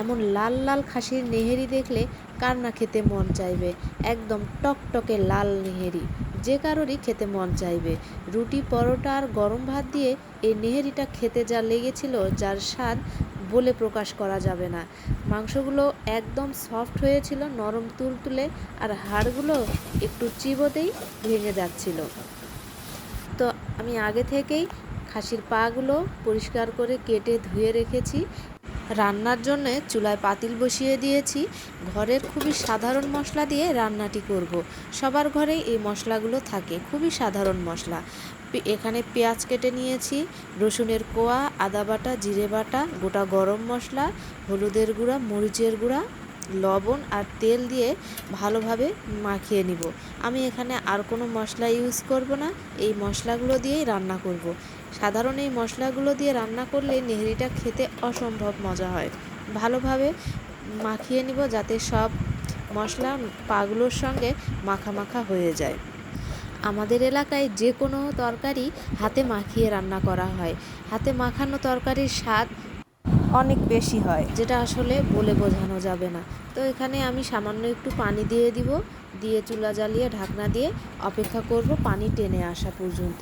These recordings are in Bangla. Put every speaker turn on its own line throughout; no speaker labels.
এমন লাল লাল খাসির নেহেরি দেখলে কার না খেতে মন চাইবে? একদম টকটকে লাল নেহেরি, যে কারোরই খেতে মন চাইবে। রুটি, পরোটা আর গরম ভাত দিয়ে এই নেহেরিটা খেতে যা লেগেছিল, যার স্বাদ বলে প্রকাশ করা যাবে না। মাংসগুলো একদম সফট হয়েছিল, নরম তুলতুলে, আর হাড়গুলো একটু চিবোতেই ভেঙে যাচ্ছিল। তো আমি আগে থেকেই খাসির পাগুলো পরিষ্কার করে কেটে ধুয়ে রেখেছি। রান্নার জন্য চুলায় পাতিল বসিয়ে দিয়েছি ঘরের খুবই সাধারণ মশলা দিয়ে রান্নাটি করব। সবার ঘরেই এই মশলাগুলো থাকে, খুবই সাধারণ মশলা এখানে পেঁয়াজ কেটে নিয়েছি, রসুনের কোয়া, আদা বাটা, জিরে বাটা, গোটা গরম মশলা, হলুদের গুঁড়া, মরিচের গুঁড়া লবণ আর তেল দিয়ে ভালোভাবে মাখিয়ে নিব। আমি এখানে আর কোনো মশলা ইউজ করব না। এই মশলাগুলো দিয়েই রান্না করব। সাধারণ এই মশলাগুলো দিয়ে রান্না করলে নেহরিটা খেতে অসম্ভব মজা হয়। ভালোভাবে মাখিয়ে নিব যাতে সব মশলা পাগুলোর সঙ্গে মাখা মাখা হয়ে যায়। আমাদের এলাকায় যে কোনো তরকারি হাতে মাখিয়ে রান্না করা হয়। হাতে মাখানো তরকারির স্বাদ অনেক বেশি হয়। যেটা আসলে বলে বোঝানো যাবে না। তো এখানে আমি সামান্য একটু পানি দিয়ে দিব, দিয়ে চুলা জ্বালিয়ে ঢাকনা দিয়ে অপেক্ষা করব পানি টেনে আসা পর্যন্ত।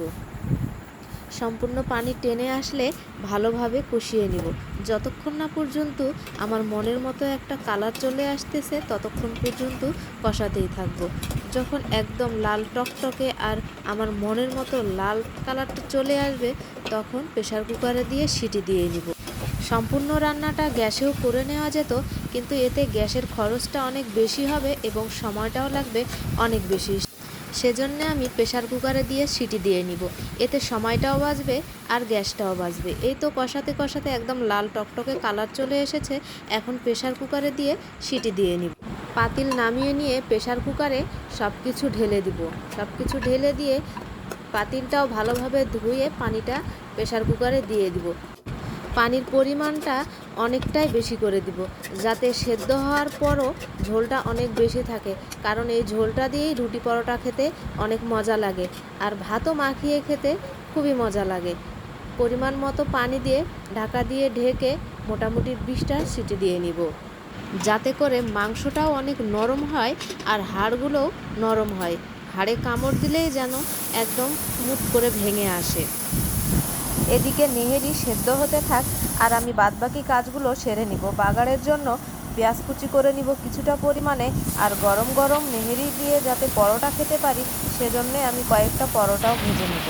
সম্পূর্ণ পানি টেনে আসলে ভালোভাবে কষিয়ে নিব। যতক্ষণ না পর্যন্ত আমার মনের মতো একটা কালার চলে আসতেছে, ততক্ষণ পর্যন্ত কষাতেই থাকব। যখন একদম লাল টকটকে আর আমার মনের মতো লাল কালারটা চলে আসবে, তখন প্রেসার কুকারে দিয়ে সিটি দিয়ে নিব। সম্পূর্ণ রান্নাটা গ্যাসেও করে নেওয়া যেত, কিন্তু এতে গ্যাসের খরচটা অনেক বেশি হবে এবং সময়টাও লাগবে অনেক বেশি। সেজন্য আমি প্রেসার কুকারে দিয়ে সিটি দিয়ে নিব। এতে সময়টাও বাঁচবে আর গ্যাসটাও বাঁচবে। এই তো কষাতে কষাতে একদম লাল টকটকে কালার চলে এসেছে। এখন প্রেশার কুকারে দিয়ে সিটি দিয়ে নিব। পাতিল নামিয়ে নিয়ে প্রেসার কুকারে সব কিছু ঢেলে দিব। সব কিছু ঢেলে দিয়ে পাতিলটাও ভালোভাবে ধুয়ে পানিটা প্রেসার কুকারে দিয়ে দিব। পানির পরিমাণটা অনেকটাই বেশি করে দিব, যাতে সেদ্ধ হওয়ার পরও ঝোলটা অনেক বেশি থাকে। কারণ এই ঝোলটা দিয়েই রুটি পরোটা খেতে অনেক মজা লাগে, আর ভাতও মাখিয়ে খেতে খুবই মজা লাগে। পরিমাণ মতো পানি দিয়ে ঢাকা দিয়ে ঢেকে মোটামুটি বিশটা সিটি দিয়ে নিব, যাতে করে মাংসটাও অনেক নরম হয় আর হাড়গুলোও নরম হয়। হাড়ে কামড় দিলেই যেন একদম মুট করে ভেঙে আসে। এদিকে নেহেরি সেদ্ধ হতে থাক, আর আমি বাদবাকি কাজগুলো সেরে নিব। বাগারের জন্য পেঁয়াজ কুচি করে নিব কিছুটা পরিমাণে, আর গরম গরম নেহেরি দিয়ে যাতে পরোটা খেতে পারি, সেজন্যে আমি কয়েকটা পরোটাও ভেজে নেব।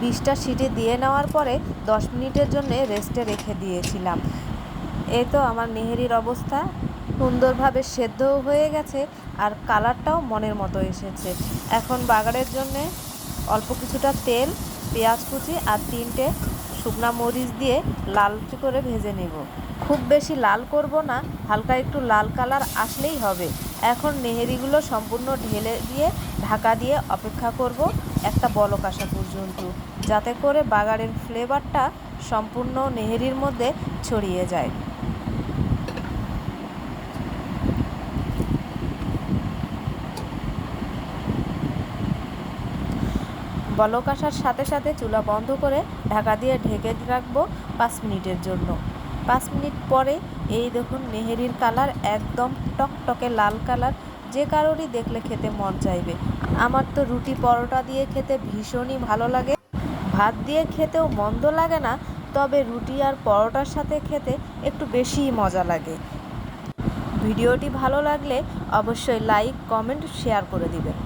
বিশটা সিটি দিয়ে নেওয়ার পরে দশ মিনিটের জন্য রেস্টে রেখে দিয়েছিলাম। এই তো আমার নেহেরির অবস্থা। সুন্দরভাবে সেদ্ধও হয়ে গেছে, আর কালারটাও মনের মতো এসেছে। এখন বাগারের জন্যে অল্প কিছুটা তেল পেঁয়াজ কুচি আর তিনটে শুকনা মরিচ দিয়ে লাল করে ভেজে নেব। খুব বেশি লাল করব না, হালকা একটু লাল কালার আসলেই হবে। এখন নেহেরিগুলো সম্পূর্ণ ঢেলে দিয়ে, ঢাকা দিয়ে অপেক্ষা করব একটা বলক আসা পর্যন্ত, যাতে করে বাগারের ফ্লেভারটা সম্পূর্ণ নেহেরির মধ্যে ছড়িয়ে যায়। বলক আসার সাথে সাথে চুলা বন্ধ করে ঢাকা দিয়ে ঢেকে রাখব পাঁচ মিনিটের জন্য। পাঁচ মিনিট পরে এই দেখুন নেহেরির কালার একদম টকটকে লাল কালার। যে কারোরই দেখলে খেতে মন চাইবে। আমার তো রুটি পরোটা দিয়ে খেতে ভীষণই ভালো লাগে। ভাত দিয়ে খেতেও মন্দ লাগে না, তবে রুটি আর পরোটার সাথে খেতে একটু বেশিই মজা লাগে। ভিডিওটি ভালো লাগলে অবশ্যই লাইক, কমেন্ট, শেয়ার করে দিবেন।